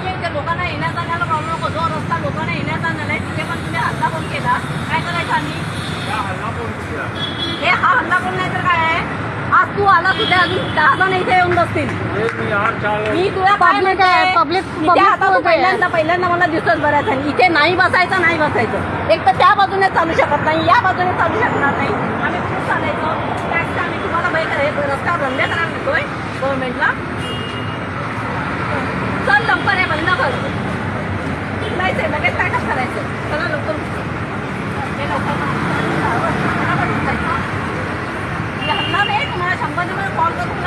येण्या जाण्याला प्रॉब्लेम नको. जो रस्ता लोकांना येण्या जाण्याला आहे तिथे पण तुम्ही हल्ला कोण केला. काय करायचं आम्ही? हे हा हल्ला कोण नाही तर काय आहे? आज तू आला तुझ्या अजून दहा जण इथे येऊन बसतील. मी तुला काय म्हणते? आहे, public आता तू आहे. पहिल्यांदा पहिल्यांदा मला दिसतोच बऱ्याच आणि इथे नाही बसायचं नाही बसायचं. एक तर त्या बाजूने चालू शकत नाही या बाजूने चालू शकणार नाही. आम्ही कुठे चालायचो. टॅक्स आम्ही तुम्हाला माहीत आहे रस्ता बंद करायला देतोय गव्हर्नमेंटला चल लवकर आहे बंद कर उचलायचंय लगेच काय करायचं चला लवकर हे लवकर फटाफट उचलायचं. हे हल्ला नाही तुम्हाला शंभर नंबर कॉल करून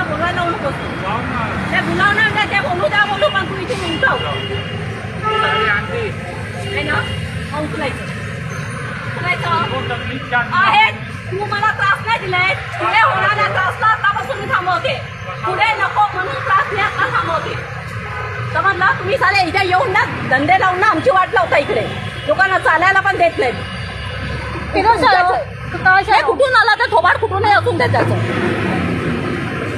तुला बोलवायला लावू नकोस ते बोलावणार नाही ते बोलू द्या बोलू पण तू इथे उंचाव आहे ना उचलायचं उचलायचं आहे तू मला त्रास नाही दिलाय पुढे होणाऱ्या त्रासला आतापासून मी थांबवते पुढे नको म्हणून त्रास मी आता थांबवते समजला तुम्ही साले इथे येऊन ना धंदे लावून ना आमची वाट लावता इकडे. लोकांना चालायला पण देत नाहीत? कुठून आला? तर थोबाड कुठूनही असून द्या त्याचं.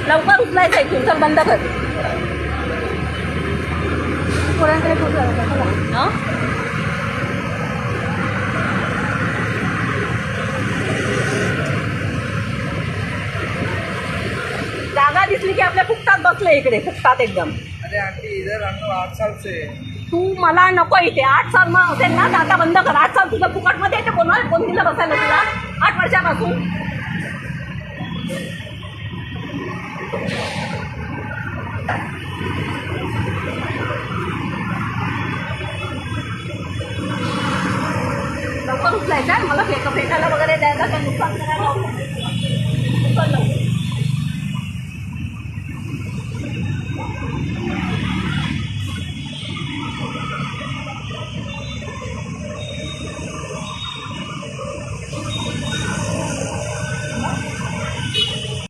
लवकर उचलायचं इथून चल बंद कर. हं? जागा दिसली की आपल्या फुकटात बसले इकडे फुकटात एकदम. अरे आंटी इधर हम लोग आठ साल से तू मला नको इथे आठ साल मग असेल ना आता बंद कर. आठ साल तुझं फुकटमध्ये येते कोण कोण दिलं बसायला तुला? आठ वर्षापासून. लवकर उचलायचं आहे. मला फेक फेकायला